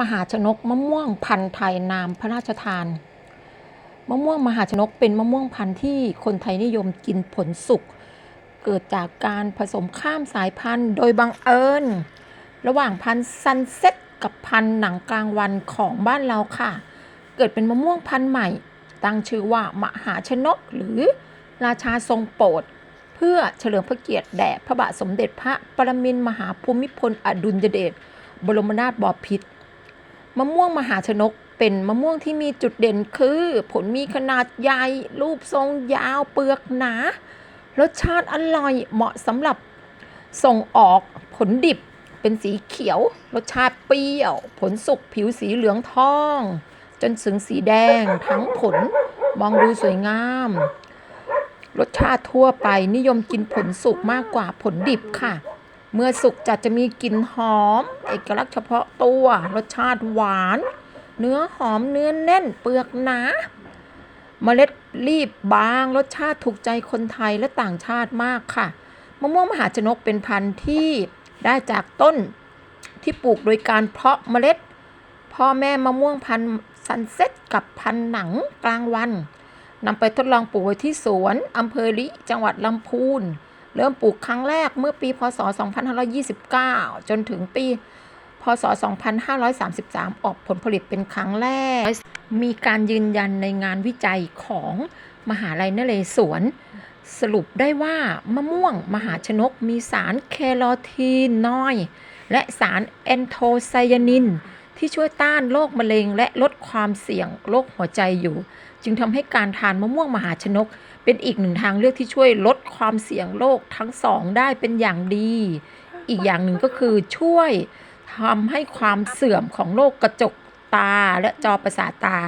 มหาชนกมะม่วงพันธุ์ไทยนามพระราชทาน มะม่วงมหาชนกเป็นมะม่วงพันธุ์ที่คนไทยนิยมกินผลสุก เกิดจากการผสมข้ามสายพันธุ์โดยบังเอิญ ระหว่างพันธุ์ซันเซ็ตกับพันธุ์หนังกลางวันของบ้านเราค่ะ เกิดเป็นมะม่วงพันธุ์ใหม่ ตั้งชื่อว่ามหาชนกหรือราชาทรงโปรดเพื่อเฉลิมพระเกียรติแด่พระบาทสมเด็จพระปรมินทรมหาภูมิพลอดุลยเดชบรมนาถบพิตร มะม่วงมหาชนกเป็นมะม่วงที่มีจุดเด่นคือ ผลมีขนาดใหญ่ รูปทรงยาวเปลือกหนา รสชาติอร่อยเหมาะสำหรับส่งออกผลดิบเป็นสีเขียว รสชาติเปรี้ยว ผลสุกผิวสีเหลืองทอง จนถึงสีแดงทั้งผลมองดูสวยงาม รสชาติทั่วไปนิยมกินผลสุกมากกว่าผลดิบค่ะ เมื่อสุกจัดจะมีกลิ่นหอม เอกลักษณ์เฉพาะตัว รสชาติหวาน เนื้อหอมเนื้อแน่นเปลือกหนา เมล็ดรีบบาง รสชาติถูกใจคนไทยและต่างชาติมากค่ะ มะม่วงมหาชนกเป็นพันธุ์ที่ได้จากต้นที่ปลูกโดยการเพาะเมล็ด พ่อแม่มะม่วงพันธุ์ซันเซ็ตกับพันธุ์หนังกลางวันนำไปทดลองปลูกไว้ที่สวนอำเภอลิจังหวัดลำพูน เริ่มปลูกครั้งแรกเมื่อปี พศ 2529 จนถึงปี พศ 2533 ออกผลผลิตเป็นครั้งแรก มีการยืนยันในงานวิจัยของมหาลัยนเรศวร สรุปได้ว่ามะม่วงมหาชนกมีสารแคโรทีนน้อย และสารแอนโทไซยานิน ที่ช่วยต้านโรคมะเร็ง และลดความเสี่ยงโรคหัวใจอยู่ จึงทำให้การทานมะม่วงมหาชนก เป็นอีกหนึ่งทางเลือกที่ช่วยลดความเสี่ยงโรคทั้งสองได้เป็นอย่างดี อีกอย่างหนึ่งก็คือช่วยทำให้ความเสื่อมของโรคกระจกตาและจอประสาทตา